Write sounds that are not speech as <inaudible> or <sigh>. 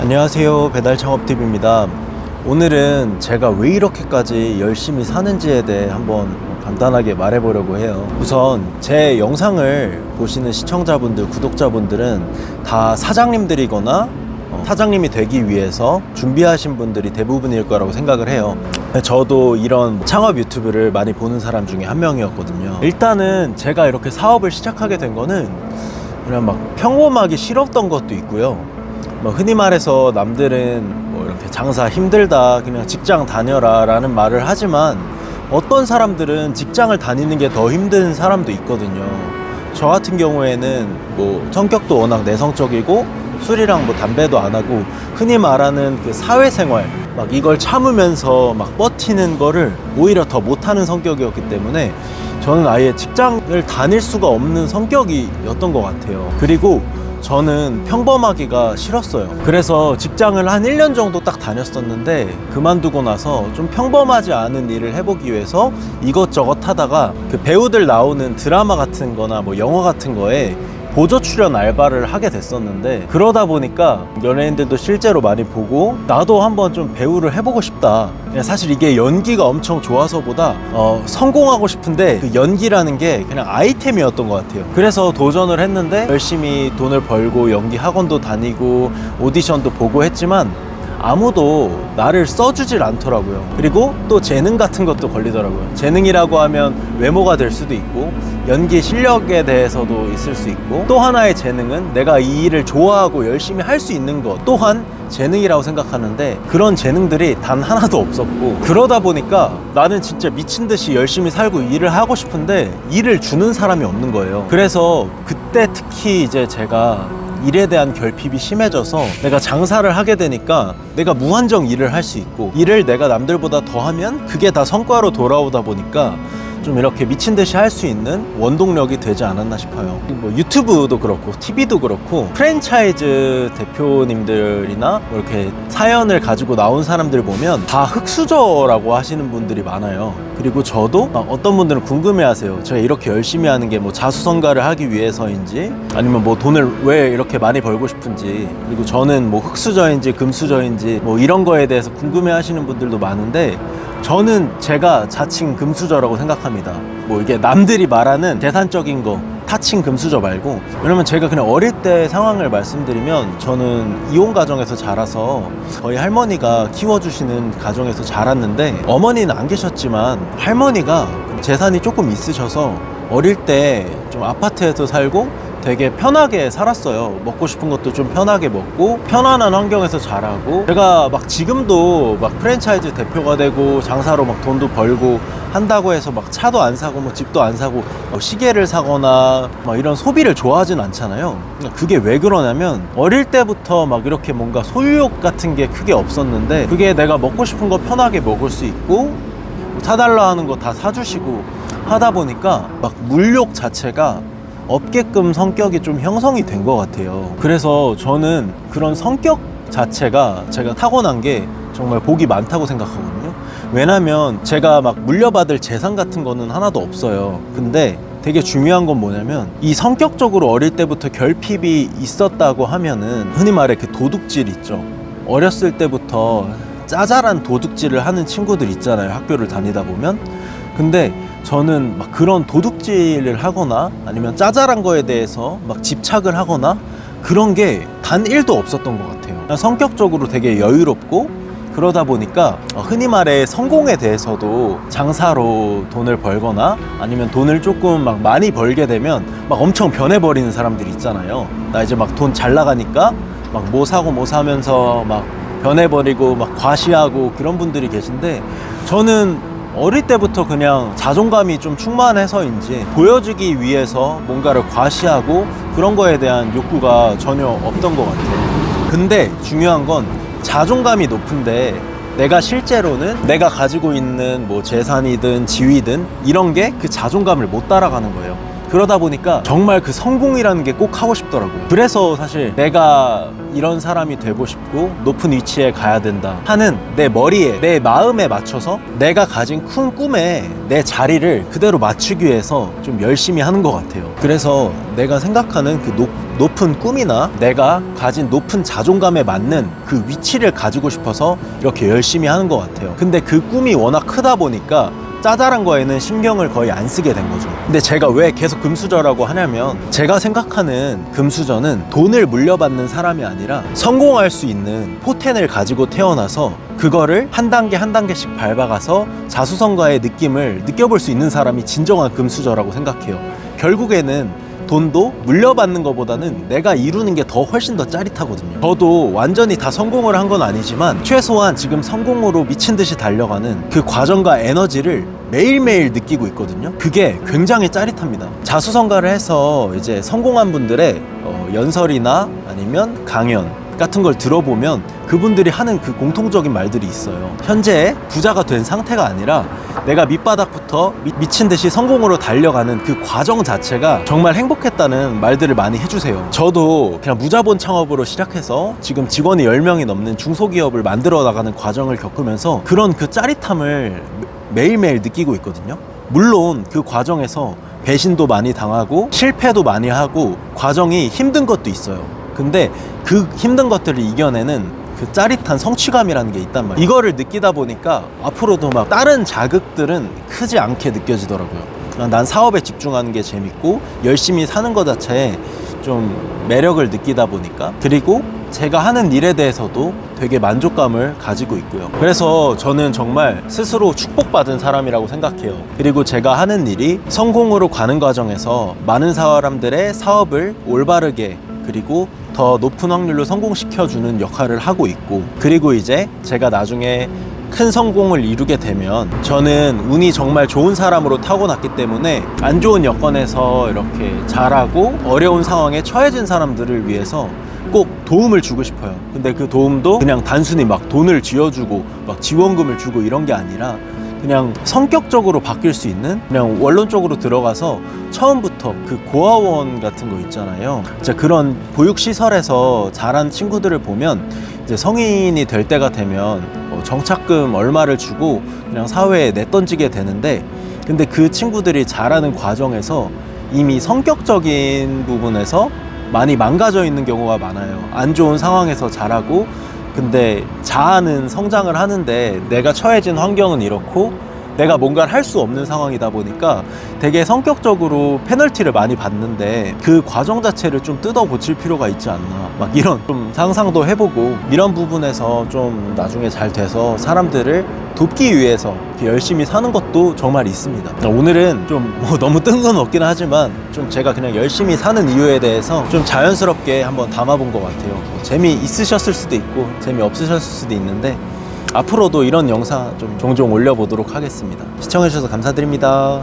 안녕하세요. 배달 창업팁입니다. 오늘은 제가 왜 이렇게까지 열심히 사는지에 대해 한번 간단하게 말해보려고 해요. 우선 제 영상을 보시는 시청자분들 구독자분들은 다 사장님들이거나 어, 사장님이 되기 위해서 준비하신 분들이 대부분일 거라고 생각을 해요. 저도 이런 창업 유튜브를 많이 보는 사람 중에 한 명이었거든요. 일단은 제가 이렇게 사업을 시작하게 된 거는 그냥 막 평범하기 싫었던 것도 있고요 뭐 흔히 말해서 남들은 뭐 이렇게 장사 힘들다 그냥 직장 다녀라 라는 말을 하지만 어떤 사람들은 직장을 다니는 게 더 힘든 사람도 있거든요. 저 같은 경우에는 뭐 성격도 워낙 내성적이고 술이랑 뭐 담배도 안 하고 흔히 말하는 그 사회생활 막 이걸 참으면서 막 버티는 거를 오히려 더 못하는 성격이었기 때문에 저는 아예 직장을 다닐 수가 없는 성격이었던 것 같아요. 그리고 저는 평범하기가 싫었어요. 그래서 직장을 한 1년 정도 딱 다녔었는데 그만두고 나서 좀 평범하지 않은 일을 해보기 위해서 이것저것 하다가 그 배우들 나오는 드라마 같은 거나 뭐 영화 같은 거에 보조 출연 알바를 하게 됐었는데 그러다 보니까 연예인들도 실제로 많이 보고 나도 한번 좀 배우를 해보고 싶다. 사실 이게 연기가 엄청 좋아서보다 어, 성공하고 싶은데 그 연기라는 게 그냥 아이템이었던 것 같아요. 그래서 도전을 했는데 열심히 돈을 벌고 연기 학원도 다니고 오디션도 보고 했지만 아무도 나를 써주질 않더라고요. 그리고 또 재능 같은 것도 걸리더라고요. 재능이라고 하면 외모가 될 수도 있고, 연기 실력에 대해서도 있을 수 있고, 또 하나의 재능은 내가 이 일을 좋아하고 열심히 할 수 있는 것 또한 재능이라고 생각하는데 그런 재능들이 단 하나도 없었고 그러다 보니까 나는 진짜 미친 듯이 열심히 살고 일을 하고 싶은데 일을 주는 사람이 없는 거예요. 그래서 그때 특히 이제 제가 일에 대한 결핍이 심해져서 내가 장사를 하게 되니까 내가 무한정 일을 할 수 있고 일을 내가 남들보다 더 하면 그게 다 성과로 돌아오다 보니까 좀 이렇게 미친 듯이 할 수 있는 원동력이 되지 않았나 싶어요. 뭐 유튜브도 그렇고 TV도 그렇고 프랜차이즈 대표님들이나 뭐 이렇게 사연을 가지고 나온 사람들 보면 다 흑수저라고 하시는 분들이 많아요. 그리고 저도 막 어떤 분들은 궁금해하세요. 제가 이렇게 열심히 하는 게 뭐 자수성가를 하기 위해서인지 아니면 뭐 돈을 왜 이렇게 많이 벌고 싶은지 그리고 저는 뭐 흑수저인지 금수저인지 뭐 이런 거에 대해서 궁금해하시는 분들도 많은데 저는 제가 자칭 금수저라고 생각합니다. 뭐 이게 남들이 말하는 대산적인 거 타칭 금수저 말고 왜냐면 제가 그냥 어릴 때 상황을 말씀드리면 저는 이혼 가정에서 자라서 거의 할머니가 키워주시는 가정에서 자랐는데 어머니는 안 계셨지만 할머니가 재산이 조금 있으셔서 어릴 때 좀 아파트에서 살고 되게 편하게 살았어요. 먹고 싶은 것도 좀 편하게 먹고 편안한 환경에서 자라고 제가 막 지금도 막 프랜차이즈 대표가 되고 장사로 막 돈도 벌고 한다고 해서 막 차도 안 사고 뭐 집도 안 사고 뭐 시계를 사거나 막 이런 소비를 좋아하진 않잖아요. 그러니까 그게 왜 그러냐면 어릴 때부터 막 이렇게 뭔가 소유욕 같은 게 크게 없었는데 그게 내가 먹고 싶은 거 편하게 먹을 수 있고 사달라 하는 거 다 사주시고 하다 보니까 막 물욕 자체가 없게끔 성격이 좀 형성이 된 것 같아요. 그래서 저는 그런 성격 자체가 제가 타고난 게 정말 복이 많다고 생각하거든요. 왜냐면 제가 막 물려받을 재산 같은 거는 하나도 없어요. 근데 되게 중요한 건 뭐냐면 이 성격적으로 어릴 때부터 결핍이 있었다고 하면은 흔히 말해 그 도둑질 있죠. 어렸을 때부터 짜잘한 도둑질을 하는 친구들 있잖아요. 학교를 다니다 보면. 근데 저는 막 그런 도둑질을 하거나 아니면 짜잘한 거에 대해서 막 집착을 하거나 그런 게단 1도 없었던 것 같아요. 성격적으로 되게 여유롭고 그러다 보니까 어, 흔히 말해 성공에 대해서도 장사로 돈을 벌거나 아니면 돈을 조금 막 많이 벌게 되면 막 엄청 변해버리는 사람들이 있잖아요. 나 이제 막 돈 잘 나가니까 막 뭐 사고 뭐 사면서 막 변해버리고 막 과시하고 그런 분들이 계신데 저는 어릴 때부터 그냥 자존감이 좀 충만해서인지 보여주기 위해서 뭔가를 과시하고 그런 거에 대한 욕구가 전혀 없던 것 같아요. 근데 중요한 건 자존감이 높은데 내가 실제로는 내가 가지고 있는 뭐 재산이든 지위든 이런 게 그 자존감을 못 따라가는 거예요. 그러다 보니까 정말 그 성공이라는 게 꼭 하고 싶더라고요. 그래서 사실 내가 이런 사람이 되고 싶고 높은 위치에 가야 된다 하는 내 머리에 내 마음에 맞춰서 내가 가진 큰 꿈에 내 자리를 그대로 맞추기 위해서 좀 열심히 하는 것 같아요. 그래서 내가 생각하는 그 높, 높은 꿈이나 내가 가진 높은 자존감에 맞는 그 위치를 가지고 싶어서 이렇게 열심히 하는 것 같아요. 근데 그 꿈이 워낙 크다 보니까 짜잘한 거에는 신경을 거의 안 쓰게 된 거죠. 근데 제가 왜 계속 금수저라고 하냐면 제가 생각하는 금수저는 돈을 물려받는 사람이 아니라 성공할 수 있는 포텐을 가지고 태어나서 그거를 한 단계 한 단계씩 밟아가서 자수성가의 느낌을 느껴볼 수 있는 사람이 진정한 금수저라고 생각해요. 결국에는 돈도 물려받는 것보다는 내가 이루는 게 더 훨씬 더 짜릿하거든요. 저도 완전히 다 성공을 한 건 아니지만 최소한 지금 성공으로 미친 듯이 달려가는 그 과정과 에너지를 매일매일 느끼고 있거든요. 그게 굉장히 짜릿합니다. 자수성가를 해서 이제 성공한 분들의 어, 연설이나 아니면 강연 같은 걸 들어보면 그분들이 하는 그 공통적인 말들이 있어요. 현재 부자가 된 상태가 아니라 내가 밑바닥부터 미, 친 듯이 성공으로 달려가는 그 과정 자체가 정말 행복했다는 말들을 많이 해주세요. 저도 그냥 무자본 창업으로 시작해서 지금 직원이 10명이 넘는 중소기업을 만들어 나가는 과정을 겪으면서 그런 그 짜릿함을 매일매일 느끼고 있거든요. 물론 그 과정에서 배신도 많이 당하고 실패도 많이 하고 과정이 힘든 것도 있어요. 근데 그 힘든 것들을 이겨내는 그 짜릿한 성취감이라는 게 있단 말이에요. 이거를 느끼다 보니까 앞으로도 막 다른 자극들은 크지 않게 느껴지더라고요. 그냥 난 사업에 집중하는 게 재밌고 열심히 사는 것 자체에 좀 매력을 느끼다 보니까 그리고 제가 하는 일에 대해서도 되게 만족감을 가지고 있고요. 그래서 저는 정말 스스로 축복받은 사람이라고 생각해요. 그리고 제가 하는 일이 성공으로 가는 과정에서 많은 사람들의 사업을 올바르게 그리고 더 높은 확률로 성공시켜주는 역할을 하고 있고 그리고 이제 제가 나중에 큰 성공을 이루게 되면 저는 운이 정말 좋은 사람으로 타고났기 때문에 안 좋은 여건에서 이렇게 잘하고 어려운 상황에 처해진 사람들을 위해서 꼭 도움을 주고 싶어요. 근데 그 도움도 그냥 단순히 막 돈을 쥐어주고 막 지원금을 주고 이런 게 아니라 그냥 성격적으로 바뀔 수 있는 그냥 원론적으로 들어가서 처음부터 그 고아원 같은 거 있잖아요. 진짜 그런 보육 시설에서 자란 친구들을 보면 이제 성인이 될 때가 되면 어, 정착금 얼마를 주고 그냥 사회에 내던지게 되는데 근데 그 친구들이 자라는 과정에서 이미 성격적인 부분에서 많이 망가져 있는 경우가 많아요. 안 좋은 상황에서 자라고 근데 자아는 성장을 하는데 내가 처해진 환경은 이렇고 내가 뭔가를 할 수 없는 상황이다 보니까 되게 성격적으로 페널티를 많이 받는데 그 과정 자체를 좀 뜯어 고칠 필요가 있지 않나 막 이런 <laughs> 좀 상상도 해보고 이런 부분에서 좀 나중에 잘 돼서 사람들을 돕기 위해서 열심히 사는 것도 정말 있습니다. 오늘은 좀 <laughs> 뭐 너무 뜬건 없긴 하지만 좀 제가 그냥 열심히 사는 이유에 대해서 좀 자연스럽게 한번 담아본 것 같아요. 뭐 재미 있으셨을 수도 있고 재미 없으셨을 수도 있는데 앞으로도 이런 영상 좀 종종 올려보도록 하겠습니다. 시청해주셔서 감사드립니다.